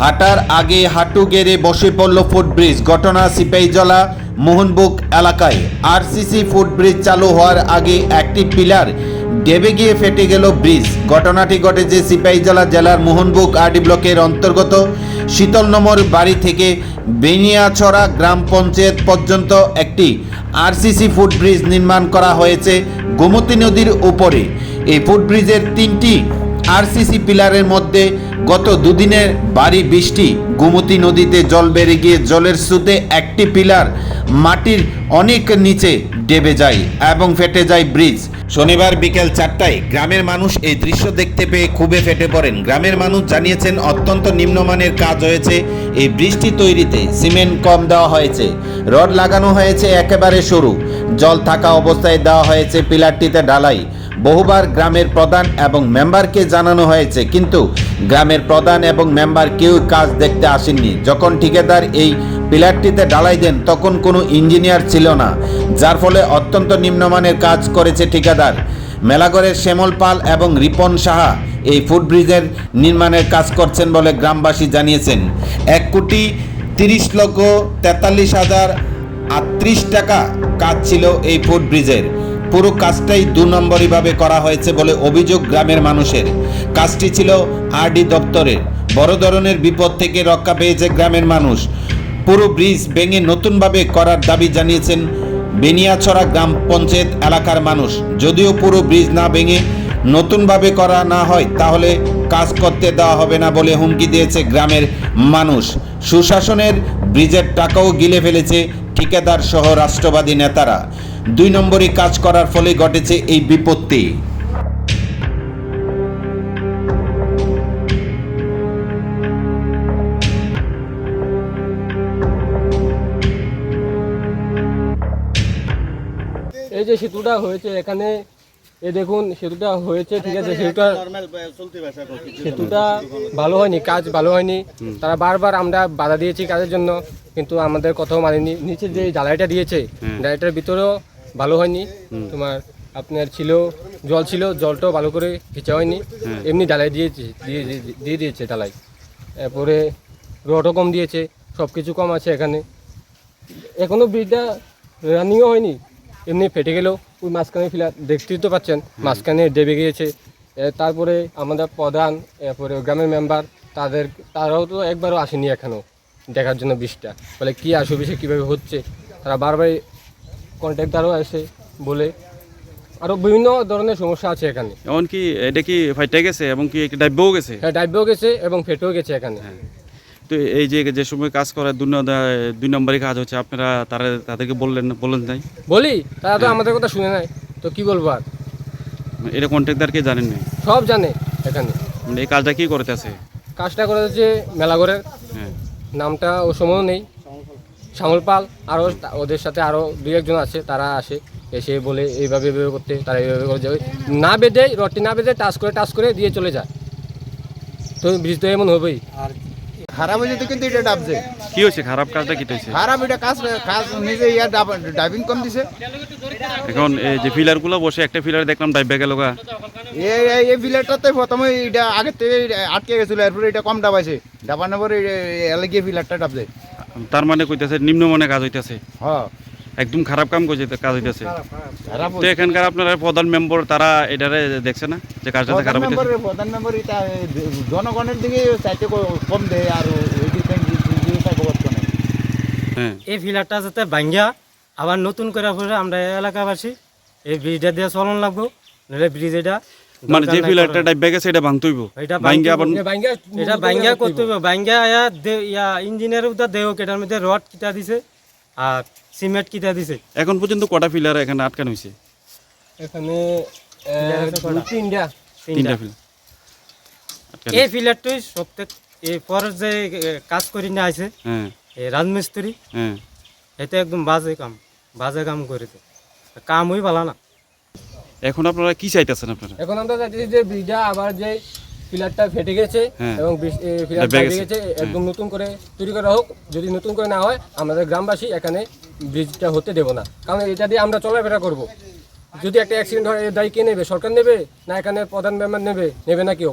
হাঁটার আগে হাঁটু গেড়ে বসে পড়ল ফুটব্রিজ। ঘটনা সিপাহীজলা মোহনবুক এলাকায়। আরসিসি ফুটব্রিজ চালু হওয়ার আগে একটি পিলার দেবে গিয়ে ফেটে গেল ব্রিজ। ঘটনাটি ঘটেছে সিপাহীজলা জেলার মোহনবুক আরডি ব্লকের অন্তর্গত শীতল নম্বর বাড়ি থেকে বেনিয়াছড়া গ্রাম পঞ্চায়েত পর্যন্ত একটি আরসিসি ফুটব্রিজ নির্মাণ করা হয়েছে গোমতী নদীর উপরে। এই ফুটব্রিজের তিনটি আরসিসি পিলারের মধ্যে গত দুদিনের ভারী বৃষ্টি, গোমতী নদীতে জল বেড়ে গিয়ে জলের স্রোতে একটি পিলার মাটির অনেক নিচে ডেবে যায় এবং ফেটে যায় ব্রিজ। শনিবার বিকেল চারটায় গ্রামের মানুষ এই দৃশ্য দেখতে পেয়ে খুবই ফেটে পড়েন। গ্রামের মানুষ জানিয়েছেন, অত্যন্ত নিম্নমানের কাজ হয়েছে। এই বৃষ্টি তৈরিতে সিমেন্ট কম দেওয়া হয়েছে। রড লাগানো হয়েছে একেবারে সরু। জল থাকা অবস্থায় দেওয়া হয়েছে পিলারটিতে ঢালাই। বহুবার গ্রামের প্রধান এবং মেম্বারকে জানানো হয়েছে, কিন্তু গ্রামের প্রধান এবং মেম্বার কেউ কাজ দেখতে আসেননি। যখন ঠিকাদার এই পিলারটিতে ডালাই দেন, তখন কোনো ইঞ্জিনিয়ার ছিল না, যার ফলে অত্যন্ত নিম্নমানের কাজ করেছে ঠিকাদার। মেলাগড়ের শ্যামল পাল এবং রিপন সাহা এই ফুটব্রিজের নির্মাণের কাজ করছেন বলে গ্রামবাসী জানিয়েছেন। এক কোটি তিরিশ লক্ষ তেতাল্লিশ হাজার আটত্রিশ টাকা কাজ ছিল এই ফুটব্রিজের পুরো কাজটাই দু নম্বরীভাবে করা হয়েছে বলে অভিযোগ গ্রামের মানুষের। কাজটি ছিল আরডি দপ্তরের। বড় ধরনের বিপদ থেকে রক্ষা পেয়েছে গ্রামের মানুষ। পুরো ব্রিজ ভেঙে নতুনভাবে করার দাবি জানিয়েছেন বেনিয়াছড়া গ্রাম পঞ্চায়েত এলাকার মানুষ। যদিও পুরো ব্রিজ না ভেঙে নতুনভাবে করা না হয়, তাহলে কাজ করতে দেওয়া হবে না বলে হুমকি দিয়েছে গ্রামের মানুষ। সুশাসনের ব্রিজের টাকাও গিলে ফেলেছে ঠিকাদার সহ রাষ্ট্রবাদী নেতারা। দুই নম্বরই কাজ করার ফলে ঘটেছে এই বিপত্তি। এই যে সেতুটা হয়েছে এখানে এই দেখুন সেতুটা হয়েছে ঠিক আছে সেতুটা সেতুটা ভালো হয়নি কাজ ভালো হয়নি। তারা বারবার আমরা বাধা দিয়েছি কাজের জন্য কিন্তু আমাদের কথাও মানেনি। নিচে যে জ্বালাইটা দিয়েছে জ্বালাইটার ভিতরেও ভালো হয়নি। তোমার আপনার ছিল জল ছিল জলটাও ভালো করে খিচা হয়নি। এমনি ঢালাই দিয়েছে দিয়ে দিয়ে- দিয়ে দিয়েছে ঢালাই। এরপরে রডও কম দিয়েছে সব কিছু কম আছে এখানে। এখনও ব্রিজটা রানিংও হয়নি এমনি ফেটে গেলেও ওই মাঝখানে ফিলার দেখতেই তো পাচ্ছেন মাঝখানে ডেবে গিয়েছে। তারপরে আমাদের প্রধান এরপরে গ্রামের মেম্বার তাদের তারাও তো একবারও আসেনি এখনও দেখার জন্য ব্রিজটা। বলে কী আসবে সে কীভাবে হচ্ছে? তারা বারবার কন্ট্রাক্টারও আছে বলে। আরও বিভিন্ন ধরনের সমস্যা আছে এখানে। এমনকি এটা কি ফাইটে গেছে এবং কি ডাইবও গেছে? হ্যাঁ ডাইবেও গেছে এবং ফেটেও গেছে এখানে। তো এই যে যে সময় কাজ করার দুই ন- দুই নম্বরই কাজ হচ্ছে আপনারা তারা তাদেরকে বললেন বললেন নাই বলি? তারা তো আমাদের কথা শুনে নাই তো কি বলব আর? এটা কন্ট্রাক্টারকে জানেন না সব জানে এখানে। মানে এই কাজটা কি করতে আছে কাজটা করে হচ্ছে মেলাঘরের। হ্যাঁ। নামটা ও সময়ও নেই। শ্যামল পাল আরও ওদের সাথে আরও দুই একজন আছে তারা আসে এসে বলে এইভাবে এইভাবে করতে তারা এইভাবে করে যাবে না বেঁধে রডটি না বেঁধে টাচ করে টাচ করে দিয়ে চলে যায়। তো ব্রিজ তো এমন হবেই। আর খারাপ হয়েছে তো কিন্তু এটা ডাবছে কি হয়েছে? খারাপ কাজটা কি হয়েছে? খারাপ এটা কাজ কাজ নিজে ইয়া ডাইভিং কম দিছে। এখন এই যে ফিলারগুলো বসে একটা ফিলার দেখলাম ডাইবে গেল গা। এই এই- ফিলারটাতে প্রথমে এটা আগের থেকে আটকে গেছিল এরপরে এটা কম ডাবাইছে ডাবানোর পরে এলে গিয়ে ফিলারটা ডাবছে তার মানে কইতেছে নিম্নমানের কাজ হইতেছে। হ্যাঁ। একদম খারাপ কাম করছে কাজ হইতেছে। তো এখানকার আপনারা প্রধান মেম্বার তারা এটারে দেখছে না যে কাজটা প্রধান খারাপ হইতেছে? মেম্বার প্রধান মেম্বার এটা জনগণের দিকে চাইতে কম দেয় আর না হ্যাঁ। এই ফিলারটা যাতে ভাঙ্গা আবার নতুন করে পরে আমরা এই এলাকাবাসী এই ব্রিজটা দিয়ে চলন লাগবো নাহলে ব্রিজ এটা মানে যে ফিলারটা। ডাইবে গেছে এটা ভাঙতইব। এটা ভাঙ্গে আবার এটা ভাঙ্গা করতে হবে। ভাঙ্গা ইয়া ইয়া ইঞ্জিনিয়ার উদা দেও কেটার মধ্যে রড কিটা দিছে আর সিমেন্ট কিটা দিছে। এখন পর্যন্ত কটা ফিলার এখানে আটকানো হয়েছে এখানে তিনটা। তিনটা ফিলার। এই ফিলারটাই প্রত্যেক এই পর যে কাজ করি না আছে হ্যাঁ। এই রাজমিস্ত্রি হ্যাঁ। এটা একদম বাজে কাম বাজে কাম করেছে। কামই ভালো না। এখন আপনারা কি চাইতেছেন আপনারা? এখন আমরা চাইতেছি যে ব্রিজটা আবার যে পিলারটা ফেটে গেছে হ্যাঁ। এবং পিলার ফেটে গেছে। একদম নতুন করে তৈরি করা হোক যদি নতুন করে না হয় আমাদের গ্রামবাসী এখানে ব্রিজটা হতে দেব না। কারণ এটা দিয়ে আমরা চলাফেরা করব। যদি একটা অ্যাক্সিডেন্ট হয় দায়ী কে নেবে? সরকার নেবে? না এখানে প্রধান মেম্বার নেবে? নেবে না কেউ?